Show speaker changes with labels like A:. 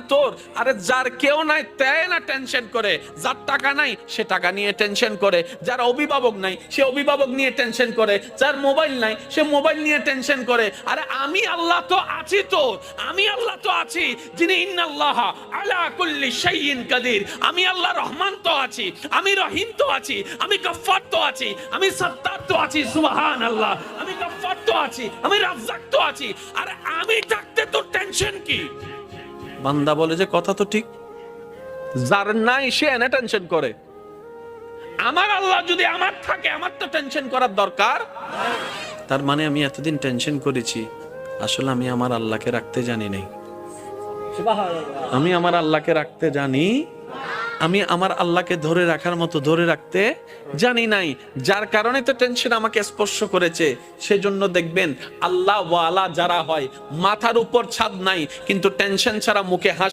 A: তোর? আরে যার কেউ নাই তাই না টেনশন করে। যার টাকা নাই, সে টাকা নিয়ে টেনশন করে। যার অভিভাবক নাই, সে অভিভাবক নিয়ে টেনশন করে। যার মোবাইল নাই, সে মোবাইল নিয়ে টেনশন করে। আরে আমি আল্লাহ তো আছি তো আমি আল্লাহ তো আছি যিনি ইন্নাল্লাহ আলা কুল্লি শাইইন কাদির। আমি আল্লাহ রহমান তো আছি, আমি রহিম তো আছি, আমি গফফার তো আছি, আমি সত্তার তো আছি, সুবহানাল্লাহ। আমি গফফার তো আছি, আমি রাজ্জাক তো আছি। আরে আমি থাকতে তোর টেনশন কি? বান্দা বলে যে কথা তো ঠিক। যার নাই সে এনে টেনশন করে। আমার আল্লাহ যদি আমার থাকে, আমার তো টেনশন করার দরকার। তার মানে আমি এতদিন টেনশন করেছি, আসলে আমি আমার আল্লাহকে রাখতে জানি নাই। আমি আমার আল্লাহকে রাখতে জানি আমি আমার আল্লাহকে ধরে রাখার মতো ধরে রাখতে জানি নাই। যার কারণে তো টেনশন আমাকে স্পর্শ করেছে। সেজন্য দেখবেন আল্লাহ ওয়ালা যারা হয়, মাথার উপর ছাদ নাই, কিন্তু টেনশন ছাড়া মুখে হাসি